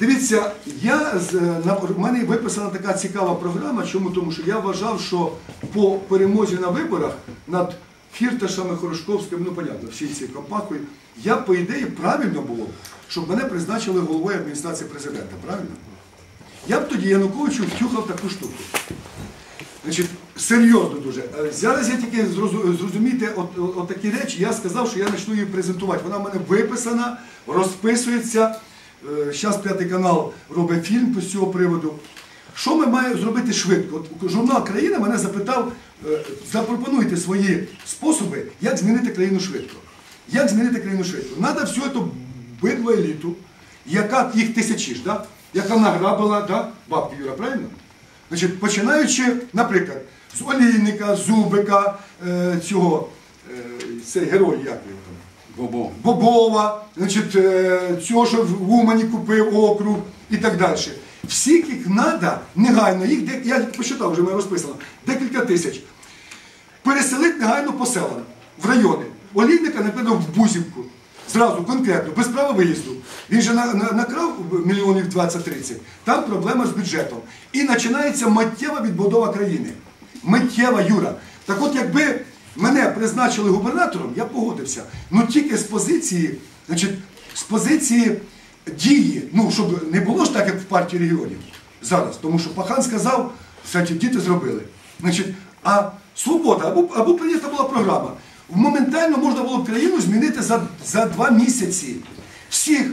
Дивіться, я на в мене виписана така цікава програма. Чому? Тому що я вважав, що по перемозі на виборах над Фірташами, Хорошковським, ну понятно, всі ці компакою, я, по ідеї, правильно було, щоб мене призначили головою адміністрації президента. Правильно? Я б тоді Януковичу втюхав таку штуку. Значить, серйозно дуже. Е, Зараз я тільки зрозу- зрозумійте от, от, от такі речі. Я сказав, що я почну її презентувати. Вона в мене виписана, розписується. Зараз п'ятий канал робить фільм з цього приводу. Що ми маємо зробити швидко? От журнал Країна мене запитав, е, запропонуйте свої способи, як змінити країну швидко. Як змінити країну швидко? Надо всю цю бидло еліту, яка їх тисячі ж, да? яка награбила да? бабки Юра, правильно? Значить, починаючи, наприклад, з олійника, зубика, е, цього, е, цей герой, як його там? Бобова, значить, е, цього, що в Умані купив округ і так далі. Всіх їх треба негайно, їх я посчитав, вже ми розписано, декілька тисяч. Переселити негайно по селам, в райони. Олійника, наприклад, в Бузівку. Зразу, конкретно, без права виїзду. Він же на- на- накрав мільйонів 20-30. Там проблема з бюджетом. І починається миттєва відбудова країни. Миттєва Юра. Так от, якби мене призначили губернатором, я погодився. Ну тільки з позиції, значить, з позиції дії, ну, щоб не було ж так, як в партії регіонів зараз. Тому що Пахан сказав, кстати, діти зробили. Значить, а свобода, або, або прийнята була програма. Моментально можна було б країну змінити за, за два місяці. Всіх,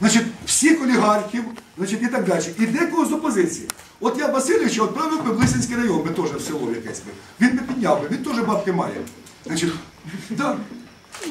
значить, всіх олігархів, значить, і так далі. І декого з опозиції. От я Васильовича відправив би в Лисинський район, би теж в село якесь би. Він би підняв би, він теж бабки має. Значить, да,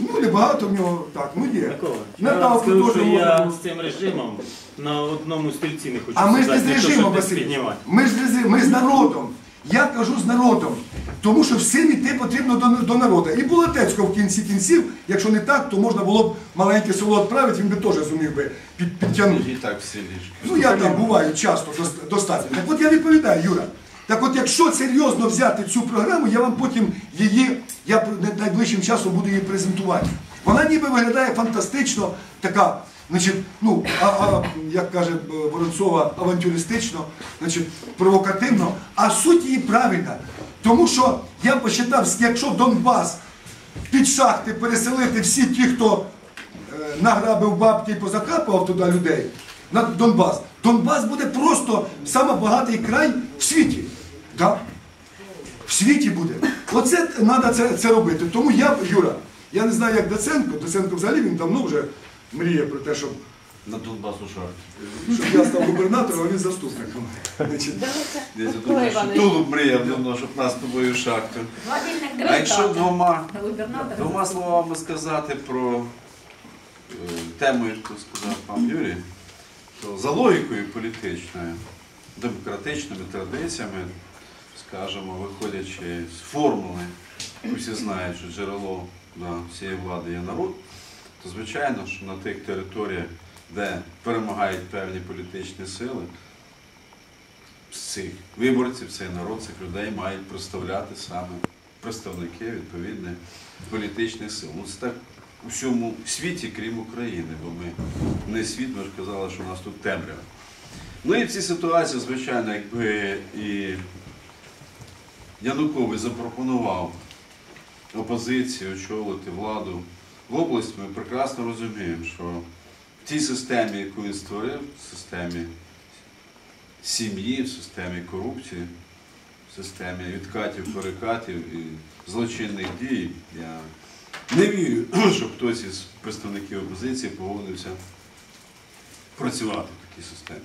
ну небагато в нього так, ну є. Я вам Наталку скажу, теж що можна я було. з цим режимом на одному стільці не хочу А ми ж не сідати, з не то, режимом, десь Василь. піднімати. Ми ж не з- ми з народом. Я кажу з народом. Тому що всім йти потрібно до, до народу. І Булатецького в кінці кінців, якщо не так, то можна було б маленьке село відправити, він би теж зумів би під, підтягнути. І так всі ліжки. Ну я там буваю часто дос- достатньо. Так от я відповідаю, Юра. Так от якщо серйозно взяти цю програму, я вам потім її, я найближчим часом буду її презентувати. Вона ніби виглядає фантастично, така, значить, ну, а, а, як каже е, Воронцова, авантюристично, значить, провокативно, а суть її правильна. Тому що я посчитав, якщо Донбас під шахти переселити всі ті, хто е, награбив бабки і позакапував туди людей на Донбас. Донбас буде просто самобагатий край в світі. Да? В світі буде. Оце треба це, це робити. Тому я, Юра, я не знаю, як Доценко, Доценко взагалі він давно вже мріє про те, щоб, На Донбасу шар. щоб я став губернатором, а він заступником. Я думаю, що Тулуб мріяв давно, щоб нас тобою шахту. А якщо двома, двома словами сказати про е, тему, яку сказав пан Юрій, то за логікою політичною, демократичними традиціями, скажімо, виходячи з формули, всі знають, що джерело да, всієї влади є народ, то звичайно, що на тих територіях, де перемагають певні політичні сили, цих виборців, цей народ, цих людей мають представляти саме представники відповідних політичних сил. Ну, це так у всьому світі, крім України, бо ми не світ, ми ж казали, що у нас тут темрява. Ну і в цій ситуації, звичайно, якби і Янукович запропонував опозиції очолити владу в області, ми прекрасно розуміємо, що в тій системі, яку він створив, в системі сім'ї, в системі корупції, в системі відкатів, перекатів і злочинних дій, я не вірю, що хтось із представників опозиції погодився працювати в такій системі.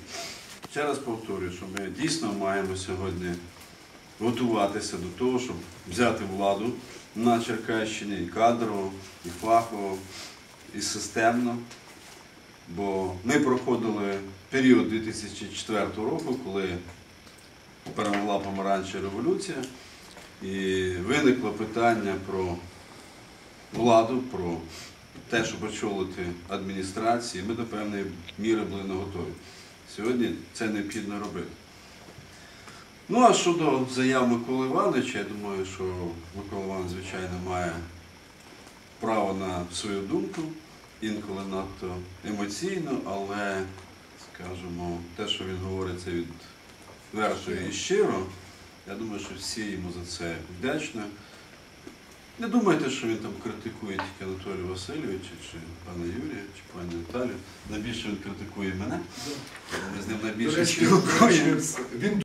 Ще раз повторюю, що ми дійсно маємо сьогодні готуватися до того, щоб взяти владу на Черкащині і кадрово, і фахово, і системно. Бо ми проходили період 2004 року, коли перемогла помаранча революція, і виникло питання про владу, про те, щоб очолити адміністрації. Ми до певної міри були не готові. Сьогодні це необхідно робити. Ну а щодо заяв Миколи Івановича, я думаю, що Микола Іванович, звичайно, має право на свою думку, інколи надто емоційно, але скажімо, те, що він говорить, це відверто і щиро. Я думаю, що всі йому за це вдячні. Не думайте, що він там критикує тільки Анатолія Васильовича, чи пана Юрія, чи пані Наталію. Найбільше він критикує мене. Ми з ним найбільше спілкуємося.